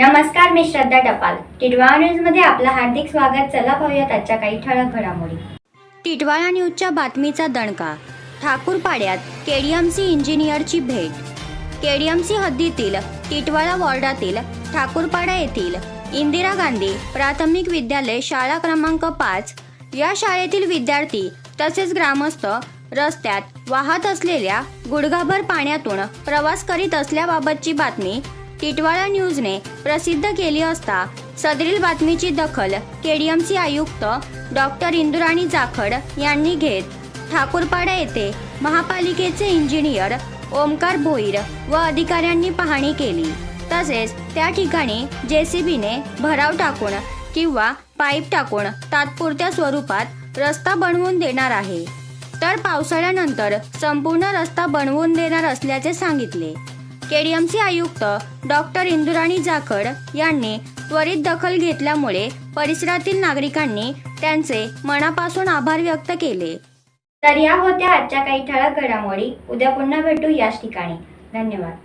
नमस्कार मी श्रद्धा टपाल. टिटवाळा न्यूजमध्ये आपलं हार्दिक स्वागत. चला पाहूयात आजच्या काही ठळक घडामोडी. टिटवाळा न्यूजच्या बातमीचा दणका. ठाकूरपाड्यात केडीएमसी इंजिनियरची भेट. केडीएमसी हद्दीतील टिटवाळा वॉर्डातील ठाकूरपाडा येथील इंदिरा गांधी प्राथमिक विद्यालय शाळा क्रमांक पाच या शाळेतील विद्यार्थी तसेच ग्रामस्थ रस्त्यात वाहत असलेल्या गुडघाभर पाण्यातून प्रवास करीत असल्याबाबतची बातमी टिटवाळा न्यूजने प्रसिद्ध केली असता सदरील बातमीची दखल केडीएमसी आयुक्त डॉक्टर इंदुराणी जाखड यांनी घेत. ठाकूरपाडा येथे महापालिकेचे इंजिनियर ओमकार भोईर व अधिकाऱ्यांनी पाहणी केली. तसेच त्या ठिकाणी जेसीबीने भराव टाकून किंवा पाईप टाकून तात्पुरत्या स्वरूपात रस्ता बनवून देणार आहे. तर पावसाळ्यानंतर संपूर्ण रस्ता बनवून देणार असल्याचे सांगितले. केडीएमसी आयुक्त डॉक्टर इंदुराणी जाखड यांनी त्वरित दखल घेतल्यामुळे परिसरातील नागरिकांनी त्यांचे मनापासून आभार व्यक्त केले. तर या होत्या आजच्या काही ठळक घडामोडी. उद्या पुन्हा भेटू याच ठिकाणी. धन्यवाद.